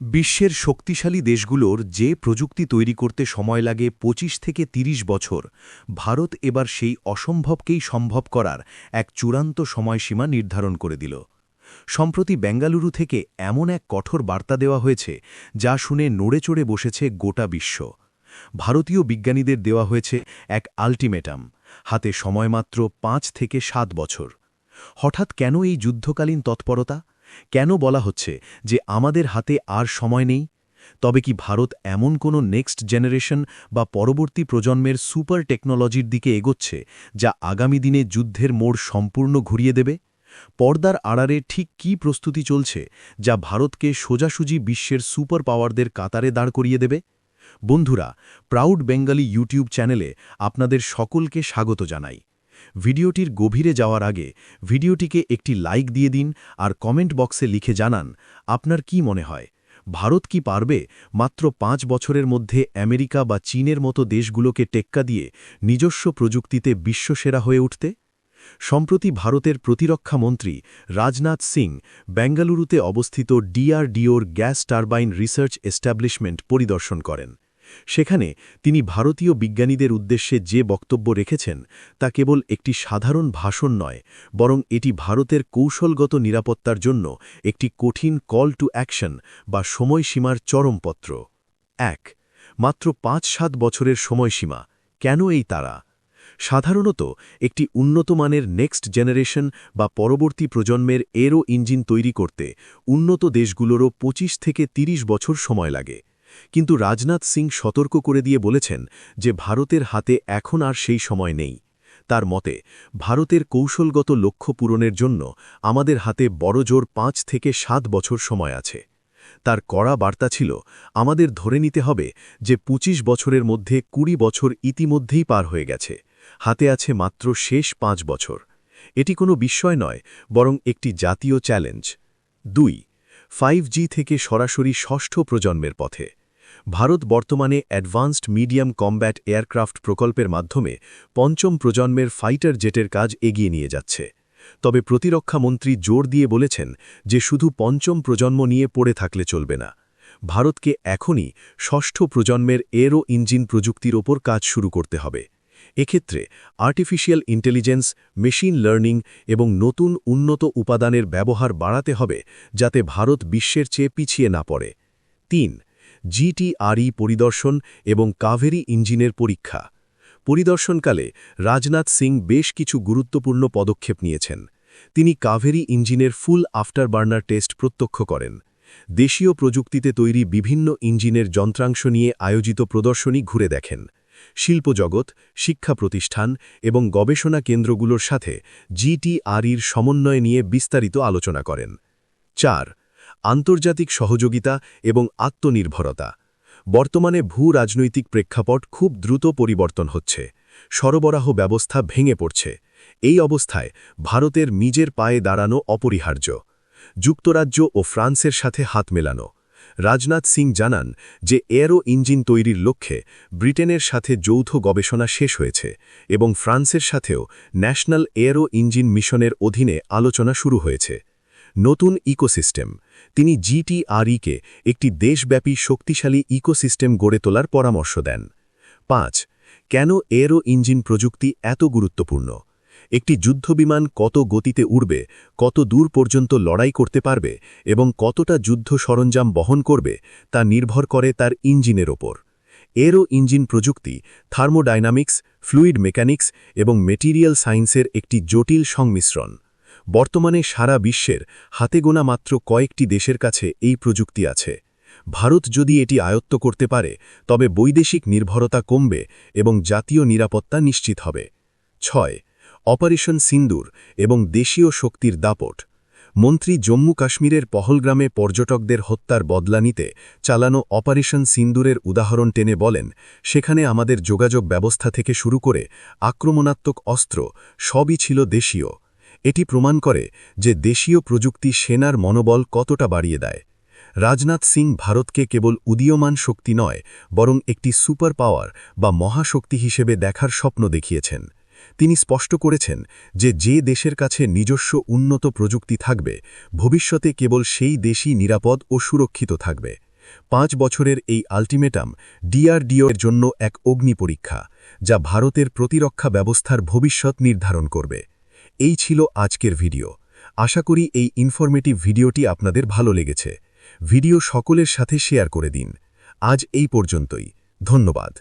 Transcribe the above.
বিশ্বের শক্তিশালী দেশগুলোর যে প্রযুক্তি তৈরি করতে সময় লাগে ২৫ থেকে ৩০ বছর, ভারত এবার সেই অসম্ভবকেই সম্ভব করার এক চূড়ান্ত সময়সীমা নির্ধারণ করে দিল। সম্প্রতি বেঙ্গালুরু থেকে এমন এক কঠোর বার্তা দেওয়া হয়েছে, যা শুনে নড়েচড়ে বসেছে গোটা বিশ্ব। ভারতীয় বিজ্ঞানীদের দেওয়া হয়েছে এক আল্টিমেটাম, হাতে সময়মাত্র পাঁচ থেকে সাত বছর। হঠাৎ কেন এই যুদ্ধকালীন তৎপরতা? কেন বলা হচ্ছে যে আমাদের হাতে আর সময় নেই? তবে কি ভারত এমন কোনো নেক্সট জেনারেশন বা পরবর্তী প্রজন্মের সুপার টেকনোলজির দিকে এগোচ্ছে যা আগামী দিনে যুদ্ধের মোড় সম্পূর্ণ ঘুরিয়ে দেবে? পর্দার আড়ারে ঠিক কী প্রস্তুতি চলছে যা ভারতকে সোজাসুজি বিশ্বের সুপার পাওয়ারদের কাতারে দাঁড় করিয়ে দেবে? বন্ধুরা, প্রাউড বেঙ্গালি ইউটিউব চ্যানেলে আপনাদের সকলকে স্বাগত জানাই। ভিডিওটির গভীরে যাওয়ার আগে ভিডিওটিকে একটি লাইক দিয়ে দিন আর কমেন্ট বক্সে লিখে জানান, আপনার কি মনে হয়? ভারত কি পারবে? মাত্র পাঁচ বছরের মধ্যে আমেরিকা বা চীনের মতো দেশগুলোকে টেক্কা দিয়ে নিজস্ব প্রযুক্তিতে বিশ্বসেরা হয়ে উঠতে? সম্প্রতি ভারতের প্রতিরক্ষা মন্ত্রী রাজনাথ সিং বেঙ্গালুরুতে অবস্থিত ডিআরডিওর গ্যাস টারবাইন রিসার্চ এস্টাবলিশমেন্ট পরিদর্শন করেন। সেখানে তিনি ভারতীয় বিজ্ঞানীদের উদ্দেশ্যে যে বক্তব্য রেখেছেন তা কেবল একটি সাধারণ ভাষণ নয়, বরং এটি ভারতের কৌশলগত নিরাপত্তার জন্য একটি কঠিন কল টু অ্যাকশন বা সময়সীমার চরমপত্র। এক, মাত্র পাঁচ সাত বছরের সময়সীমা। কেন এই তারা? সাধারণত একটি উন্নতমানের নেক্সট জেনারেশন বা পরবর্তী প্রজন্মের এরো ইঞ্জিন তৈরি করতে উন্নত দেশগুলোরও ২৫ থেকে ৩০ বছর সময় লাগে। কিন্তু রাজনাথ সিং সতর্ক করে দিয়ে বলেছেন যে ভারতের হাতে এখন আর সেই সময় নেই। তার মতে, ভারতের কৌশলগত লক্ষ্য পূরণের জন্য আমাদের হাতে বড়জোর পাঁচ থেকে সাত বছর সময় আছে। তার কড়া বার্তা ছিল, আমাদের ধরে নিতে হবে যে ২৫ বছরের মধ্যে কুড়ি বছর ইতিমধ্যেই পার হয়ে গেছে। হাতে আছে মাত্র শেষ পাঁচ বছর। এটি কোনো বিস্ময় নয়, বরং একটি জাতীয় চ্যালেঞ্জ। দুই, ফাইভ থেকে সরাসরি ষষ্ঠ প্রজন্মের পথে। ভারত বর্তমানে অ্যাডভান্সড মিডিয়াম কম্ব্যাট এয়ারক্রাফট প্রকল্পের মাধ্যমে পঞ্চম প্রজন্মের ফাইটার জেটের কাজ এগিয়ে নিয়ে যাচ্ছে। তবে প্রতিরক্ষা মন্ত্রী জোর দিয়ে বলেছেন যে শুধু পঞ্চম প্রজন্ম নিয়ে পড়ে থাকলে চলবে না। ভারতকে এখনই ষষ্ঠ প্রজন্মের এরো ইঞ্জিন প্রযুক্তির ওপর কাজ শুরু করতে হবে। এক্ষেত্রে আর্টিফিশিয়াল ইন্টেলিজেন্স, মেশিন লার্নিং এবং নতুন উন্নত উপাদানের ব্যবহার বাড়াতে হবে যাতে ভারত বিশ্বের চেয়ে পিছিয়ে না পড়ে। তিন জিটিআরই পরিদর্শন এবং কাভেরি ইঞ্জিনের পরীক্ষা। পরিদর্শনকালে রাজনাথ সিং বেশ কিছু গুরুত্বপূর্ণ পদক্ষেপ নিয়েছেন। তিনি কাভেরি ইঞ্জিনের ফুল আফটার বার্নার টেস্ট প্রত্যক্ষ করেন। দেশীয় প্রযুক্তিতে তৈরি বিভিন্ন ইঞ্জিনের যন্ত্রাংশ নিয়ে আয়োজিত প্রদর্শনী ঘুরে দেখেন। শিল্পজগৎ, শিক্ষা প্রতিষ্ঠান এবং গবেষণা কেন্দ্রগুলোর সাথে জিটিআরইর সমন্বয় নিয়ে বিস্তারিত আলোচনা করেন। চার আন্তর্জাতিক সহযোগিতা এবং আত্মনির্ভরতা। বর্তমানে ভূ রাজনৈতিক প্রেক্ষাপট খুব দ্রুত পরিবর্তন হচ্ছে। সরবরাহ ব্যবস্থা ভেঙে পড়ছে। এই অবস্থায় ভারতের নিজের পায়ে দাঁড়ানো অপরিহার্য। যুক্তরাজ্য ও ফ্রান্সের সাথে হাত মেলানো। রাজনাথ সিং জানান যে এরো ইঞ্জিন তৈরির লক্ষ্যে ব্রিটেনের সাথে যৌথ গবেষণা শেষ হয়েছে এবং ফ্রান্সের সাথেও ন্যাশনাল এরো ইঞ্জিন মিশনের অধীনে আলোচনা শুরু হয়েছে। নতুন ইকোসিস্টেম। তিনি জিটিআরইকে একটি দেশব্যাপী শক্তিশালী ইকোসিস্টেম গড়ে তোলার পরামর্শ দেন। পাঁচ, কেন এরো ইঞ্জিন প্রযুক্তি এত গুরুত্বপূর্ণ? একটি যুদ্ধবিমান কত গতিতে উড়বে, কত দূর পর্যন্ত লড়াই করতে পারবে এবং কতটা যুদ্ধ সরঞ্জাম বহন করবে তা নির্ভর করে তার ইঞ্জিনের ওপর। এরো ইঞ্জিন প্রযুক্তি, থার্মোডাইনামিক্স, ফ্লুইড মেকানিক্স এবং মেটিরিয়াল সায়েন্সের একটি জটিল সংমিশ্রণ। বর্তমানে সারা বিশ্বের হাতে গোনা মাত্র কয়েকটি দেশের কাছে এই প্রযুক্তি আছে। ভারত যদি এটি আয়ত্ত করতে পারে, তবে বৈদেশিক নির্ভরতা কমবে এবং জাতীয় নিরাপত্তা নিশ্চিত হবে। ছয়, অপারেশন সিন্দুর এবং দেশীয় শক্তির দাপট। মন্ত্রী জম্মু কাশ্মীরের পহলগ্রামে পর্যটকদের হত্যার বদলা নিতে চালানো অপারেশন সিন্দুরের উদাহরণ টেনে বলেন, সেখানে আমাদের যোগাযোগ ব্যবস্থা থেকে শুরু করে আক্রমণাত্মক অস্ত্র সবই ছিল দেশীয়। এটি প্রমাণ করে যে দেশীয় প্রযুক্তি সেনার মনোবল কতটা বাড়িয়ে দেয়। রাজনাথ সিং ভারতকে কেবল উদীয়মান শক্তি নয়, বরং একটি সুপার পাওয়ার বা মহাশক্তি হিসেবে দেখার স্বপ্ন দেখিয়েছেন। তিনি স্পষ্ট করেছেন যে যে দেশের কাছে নিজস্ব উন্নত প্রযুক্তি থাকবে, ভবিষ্যতে কেবল সেই দেশই নিরাপদ ও সুরক্ষিত থাকবে। পাঁচ বছরের এই আলটিমেটাম ডিআরডিও এর জন্য এক অগ্নি পরীক্ষা, যা ভারতের প্রতিরক্ষা ব্যবস্থার ভবিষ্যৎ নির্ধারণ করবে। এই ছিল আজকের ভিডিও। আশা করি এই ইনফরমেটিভ ভিডিওটি আপনাদের ভালো লেগেছে। ভিডিও সকলের সাথে শেয়ার করে দিন। আজ এই পর্যন্তই। ধন্যবাদ।